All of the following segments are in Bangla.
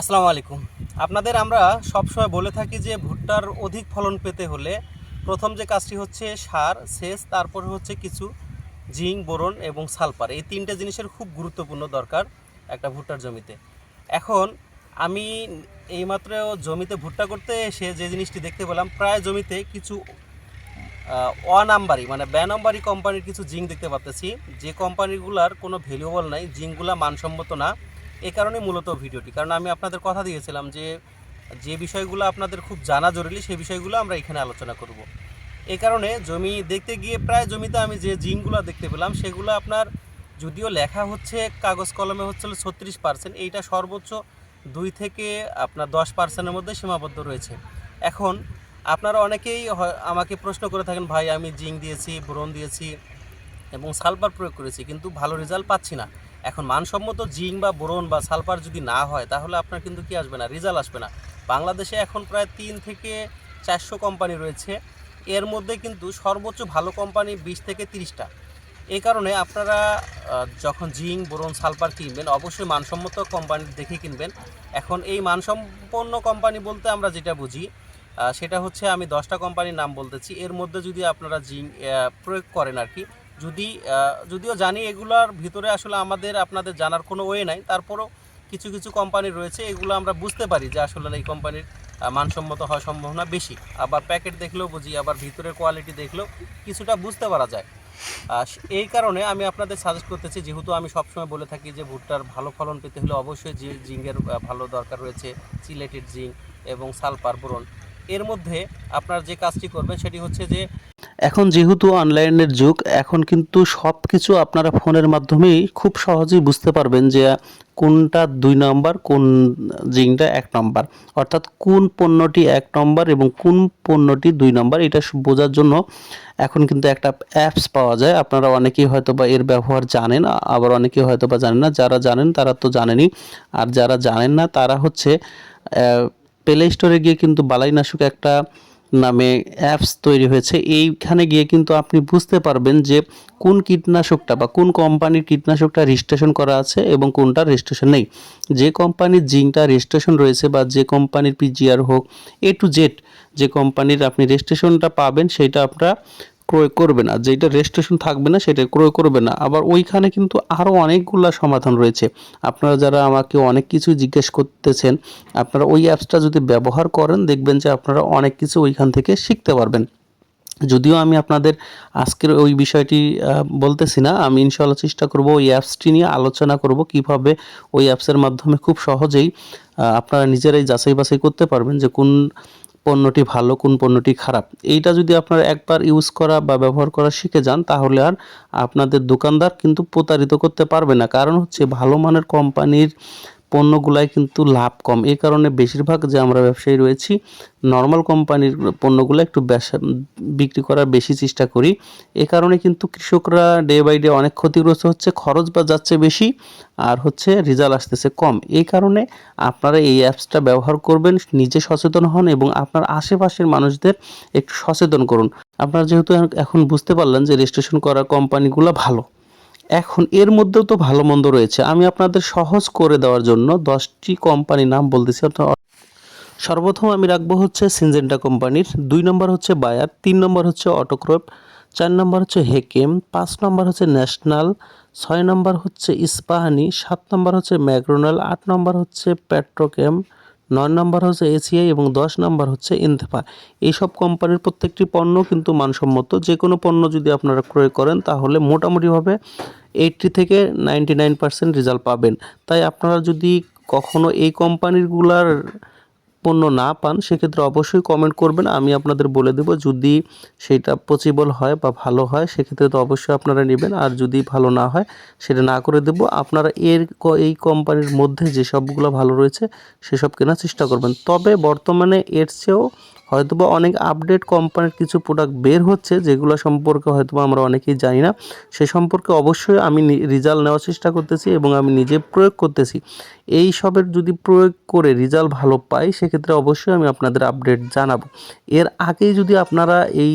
আসসালামু আলাইকুম। আপনাদের আমরা সবসময় বলে থাকি যে ভুট্টার অধিক ফলন পেতে হলে প্রথম যে কাজটি হচ্ছে সার, সেচ, তারপরে হচ্ছে কিছু জিঙ্ক, বোরন এবং সালফার। এই তিনটে জিনিসের খুব গুরুত্বপূর্ণ দরকার একটা ভুট্টার জমিতে। এখন আমি এইমাত্র জমিতে ভুট্টা করতে এসে যে জিনিসটি দেখতে পেলাম, প্রায় জমিতে কিছু অ নাম্বারই মানে ব্যা নাম্বারই কোম্পানির কিছু জিঙ্ক দেখতে পাচ্ছি যে কোম্পানিগুলার কোনো ভ্যালুয়েবল নাই, জিঙ্কগুলা মানসম্মত না। এই কারণে মূলত ভিডিওটি। কারণ আমি আপনাদের কথা দিয়েছিলাম যে যে বিষয়গুলো আপনাদের খুব জানা জরুরি সেই বিষয়গুলো আমরা এখানে আলোচনা করব। এই কারণে জমি দেখতে গিয়ে প্রায় জমিতে আমি যে জিনগুলো দেখতে পেলাম, সেগুলো আপনার যদিও লেখা হচ্ছে, কাগজ কলমে হচ্ছে ছত্রিশ পার্সেন্ট, এইটা সর্বোচ্চ দুই থেকে আপনার দশ পার্সেন্টের মধ্যে সীমাবদ্ধ রয়েছে। এখন আপনারা অনেকেই আমাকে প্রশ্ন করে থাকেন, ভাই, আমি জিঙ্ক দিয়েছি, ব্রোন দিয়েছি এবং সালফার প্রয়োগ করেছি, কিন্তু ভালো রেজাল্ট পাচ্ছি না। এখন মানসম্মত জিঙ্ক বা বোরন বা সালফার যদি না হয় তাহলে আপনার কিন্তু কি আসবে না রেজাল্ট আসবে না। বাংলাদেশে এখন প্রায় তিন থেকে চারশো কোম্পানি রয়েছে। এর মধ্যে কিন্তু সর্বোচ্চ ভালো কোম্পানি বিশ থেকে তিরিশটা। এই কারণে আপনারা যখন জিঙ্ক বোরন সালফার কিনবেন অবশ্যই মানসম্মত কোম্পানি দেখে কিনবেন। এখন এই মানসম্পন্ন কোম্পানি বলতে আমরা যেটা বুঝি সেটা হচ্ছে আমি দশটা কোম্পানির নাম বলতেছি। এর মধ্যে যদি আপনারা আহ, প্রয়োগ করেন আর কি যদি যদিও জানি এগুলার ভিতরে আসলে আমাদের, আপনাদের জানার কোনো ওয়ে নাই। তারপরও কিছু কিছু কোম্পানি রয়েছে, এগুলো আমরা বুঝতে পারি যে আসলে এই কোম্পানির মানসম্মত হওয়ার সম্ভাবনা বেশি। আবার প্যাকেট দেখলেও বুঝি, আবার ভিতরের কোয়ালিটি দেখলেও কিছুটা বুঝতে পারা যায়। এই কারণে আমি আপনাদের সাজেস্ট করতেছি, যেহেতু আমি সবসময় বলে থাকি যে ভুট্টার ভালো ফলন পেতে হলে অবশ্যই জিঙ্কের ভালো দরকার রয়েছে চিলেটেড জিঙ্ক এবং সালফার বোরন। এর মধ্যে আপনার যে কাজটি করবেন, সেটি হচ্ছে যে এখন যেহেতু অনলাইনের যুগ, এখন কিন্তু সব কিছু আপনারা ফোনের মাধ্যমেই খুব সহজেই বুঝতে পারবেন যে কোনটা দুই নম্বর, কোন জিংটা এক নম্বর। অর্থাৎ কোন পণ্যটি এক নম্বর এবং কোন পণ্যটি দুই নম্বর, এটা বোঝার জন্য এখন কিন্তু একটা অ্যাপস পাওয়া যায়। আপনারা অনেকেই হয়তো বা এর ব্যবহার জানেন, আবার অনেকেই হয়তো বা জানেন না। যারা জানেন তারা তো জানেনই। আর যারা জানেন না, তারা হচ্ছে প্লে স্টোরে গিয়ে কিন্তু বালাই বালাইনাশক একটা নামে অ্যাপস তৈরি হয়েছে। এইখানে গিয়ে কিন্তু আপনি বুঝতে পারবেন যে কোন কীটনাশকটা বা কোন কোম্পানির কীটনাশকটা রেজিস্ট্রেশন করা আছে এবং কোনটা রেজিস্ট্রেশন নেই। যে কোম্পানির জিঙ্কটা রেজিস্ট্রেশন রয়েছে বা যে কোম্পানির পিজিআর হোক এ টু জেড যে কোম্পানির আপনি রেজিস্ট্রেশনটা পাবেন, সেটা আপনারা ক্রয় করবে না যেটা রেজিস্ট্রেশন থাকবে না সেটা ক্রয় করবে না। আবার ওইখানে কিন্তু আরও অনেকগুলো সমাধান রয়েছে। আপনারা যারা আমাকে অনেক কিছু জিজ্ঞেস করতেছেন, আপনারা ওই অ্যাপসটা যদি ব্যবহার করেন, দেখবেন যে আপনারা অনেক কিছু ওইখান থেকে শিখতে পারবেন। যদিও আমি আপনাদের আজকের ওই বিষয়টি বলতেছি না, আমি ইনশাল্লাহ চেষ্টা করব ওই অ্যাপসটি নিয়ে আলোচনা করব, কীভাবে ওই অ্যাপসের মাধ্যমে খুব সহজেই আপনারা নিজেরাই যাচাই বাছাই করতে পারবেন যে কোন পণ্যটি ভালো, কোন পণ্যটি খারাপ। এইটা যদি আপনারা একবার ইউজ করা বা ব্যবহার করা শিখে যান, তাহলে আর আপনাদের দোকানদার কিন্তু প্রতারিত করতে পারবে না। কারণ হচ্ছে ভালো মানের কোম্পানির পণ্যগুলাই কিন্তু লাভ কম। এই কারণে বেশিরভাগ যে আমরা ব্যবসায়ী রয়েছি নর্মাল কোম্পানির পণ্যগুলো একটু বিক্রি করার বেশি চেষ্টা করি। এ কারণে কিন্তু কৃষকরা ডে বাই ডে অনেক ক্ষতিগ্রস্ত হচ্ছে, খরচ বা যাচ্ছে বেশি আর হচ্ছে রেজাল্ট আসতেছে কম। এই কারণে আপনারা এই অ্যাপসটা ব্যবহার করবেন, নিজে সচেতন হন এবং আপনার আশেপাশের মানুষদের একটু সচেতন করুন। আপনারা যেহেতু এখন বুঝতে পারলেন যে রেজিস্ট্রেশন করা কোম্পানিগুলো ভালো। এখন এর মধ্যেও তো ভালো মন্দ রয়েছে। আমি আপনাদের সহজ করে দেওয়ার জন্য দশটি কোম্পানির নাম বলতেছি। অর্থাৎ সর্বপ্রথম আমি রাখব হচ্ছে সিনজেন্টা কোম্পানির। দুই নম্বর হচ্ছে বায়ার, তিন নম্বর হচ্ছে অটোক্রপ, চার নম্বর হচ্ছে হেকেম, পাঁচ নম্বর হচ্ছে ন্যাশনাল, ছয় নম্বর হচ্ছে ইস্পাহানি, সাত নম্বর হচ্ছে ম্যাকডোনাল্ড, আট নম্বর হচ্ছে পেট্রোকেম নয় নম্বর হচ্ছে এসিআই এবং দশ নম্বর হচ্ছে ইনথেফা এইসব কোম্পানির প্রত্যেকটি পণ্য কিন্তু মানসম্মত। যে কোনো পণ্য যদি আপনারা ক্রয় করেন, তাহলে মোটামুটিভাবে এইটটি থেকে নাইনটি নাইন পার্সেন্ট রেজাল্ট পাবেন। তাই আপনারা যদি কখনও এই কোম্পানিগুলার পণ্য না পান, সেক্ষেত্রে অবশ্যই কমেন্ট করবেন। আমি আপনাদের বলে দেব, যদি সেটা পসিবল হয় বা ভালো হয়, সেক্ষেত্রে তো অবশ্যই আপনারা নেবেন। আর যদি ভালো না হয়, সেটা না করে দেব। আপনারা এর এই কোম্পানির মধ্যে যে সবগুলো ভালো রয়েছে, সেসব কেনার চেষ্টা করবেন। তবে বর্তমানে এর চেয়েও হয়তোবা অনেক আপডেট কোম্পানির কিছু প্রোডাক্ট বের হচ্ছে, যেগুলো সম্পর্কে হয়তোবা আমরা অনেকেই জানি না। সে সম্পর্কে অবশ্যই আমি রেজাল্ট নেওয়ার চেষ্টা করতেছি এবং আমি নিজে প্রয়োগ করতেছি। এই সবের যদি প্রয়োগ করে রেজাল্ট ভালো পাই, সেক্ষেত্রে অবশ্যই আমি আপনাদের আপডেট জানাব। এর আগেই যদি আপনারা এই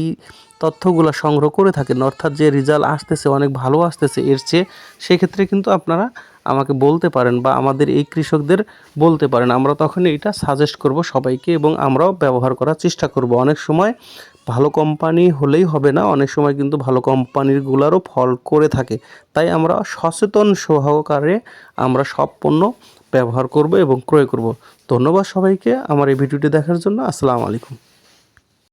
তথ্যগুলো সংগ্রহ করে থাকেন, অর্থাৎ যে রেজাল্ট আসতেছে, অনেক ভালো আসতেছে, এর চেয়ে, সেক্ষেত্রে কিন্তু আপনারা আমাকে বলতে পারেন বা আমাদের এই কৃষকদের বলতে পারেন, আমরা তখন এটা সাজেস্ট করব সবাইকে এবং আমরাও ব্যবহার করার চেষ্টা করব। অনেক সময় ভালো কোম্পানি হলেই হবে না, অনেক সময় কিন্তু ভালো কোম্পানিরগুলোরও ফল করে থাকে। তাই আমরা সচেতন সহকারে আমরা সব পণ্য ব্যবহার করব এবং ক্রয় করব। ধন্যবাদ সবাইকে আমার এই ভিডিওটি দেখার জন্য। আসসালামু আলাইকুম।